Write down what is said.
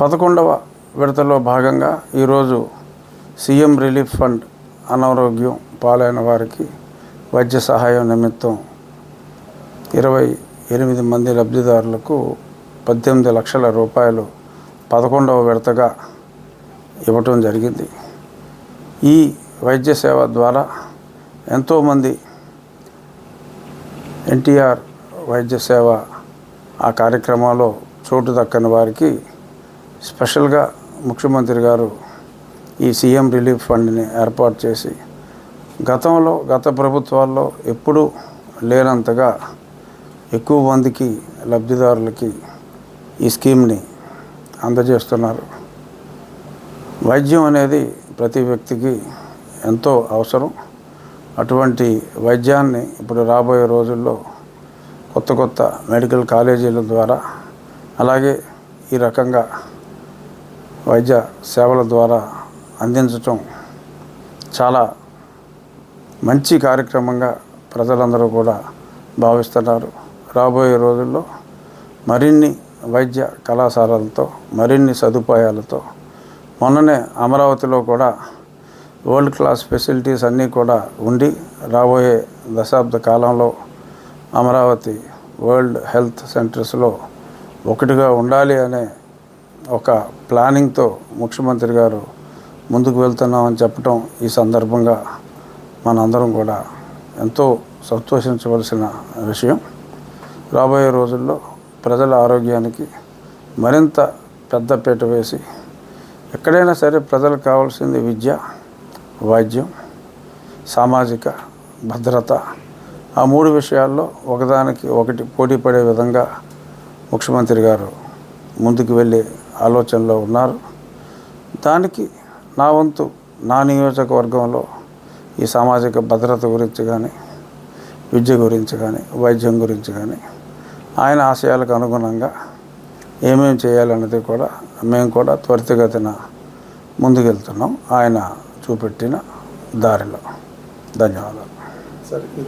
పదకొండవ విడతలో భాగంగా ఈరోజు సీఎం రిలీఫ్ ఫండ్ అనారోగ్యం పాలైన వారికి వైద్య సహాయం నిమిత్తం ఇరవై ఎనిమిది మంది లబ్ధిదారులకు పద్దెనిమిది లక్షల రూపాయలు పదకొండవ విడతగా ఇవ్వటం జరిగింది. ఈ వైద్య సేవ ద్వారా ఎంతోమంది ఎన్టీఆర్ వైద్య సేవ ఆ కార్యక్రమాల్లో చోటు దక్కని వారికి స్పెషల్గా ముఖ్యమంత్రి గారు ఈ సీఎం రిలీఫ్ ఫండ్ని ఏర్పాటు చేసి గతంలో గత ప్రభుత్వాల్లో ఎప్పుడూ లేనంతగా ఎక్కువ మందికి లబ్ధిదారులకి ఈ స్కీమ్ని అందజేస్తున్నారు. వైద్యం అనేది ప్రతి వ్యక్తికి ఎంతో అవసరం. అటువంటి వైద్యాన్ని ఇప్పుడు రాబోయే రోజుల్లో కొత్త కొత్త మెడికల్ కాలేజీల ద్వారా అలాగే ఈ రకంగా వైద్య సేవల ద్వారా అందించటం చాలా మంచి కార్యక్రమంగా ప్రజలందరూ కూడా భావిస్తున్నారు. రాబోయే రోజుల్లో మరిన్ని వైద్య కళాశాలలతో మరిన్ని సదుపాయాలతో మొన్ననే అమరావతిలో కూడా వరల్డ్ క్లాస్ ఫెసిలిటీస్ అన్నీ కూడా ఉండి రాబోయే దశాబ్ద కాలంలో అమరావతి వరల్డ్ హెల్త్ సెంటర్స్లో ఒకటిగా ఉండాలి అనే ఒక ప్లానింగ్తో ముఖ్యమంత్రి గారు ముందుకు వెళ్తున్నామని చెప్పడం ఈ సందర్భంగా మనందరం కూడా ఎంతో సంతోషించవలసిన విషయం. రాబోయే రోజుల్లో ప్రజల ఆరోగ్యానికి మరింత పెద్దపీట వేసి ఎక్కడైనా సరే ప్రజలకు కావాల్సింది విద్య వైద్యం సామాజిక భద్రత ఆ మూడు విషయాల్లో ఒకదానికి ఒకటి పోటీ పడే విధంగా ముఖ్యమంత్రి గారు ముందుకు వెళ్ళే ఆలోచనలో ఉన్నారు. దానికి నా వంతు నా నియోజకవర్గంలో ఈ సామాజిక భద్రత గురించి కానీ విద్య గురించి కానీ వైద్యం గురించి కానీ ఆయన ఆశయాలకు అనుగుణంగా ఏమేమి చేయాలన్నది కూడా మేము కూడా త్వరితగతిన ముందుకెళ్తున్నాం. ఆయన చూపెట్టిన దారిలో. ధన్యవాదాలు. సరే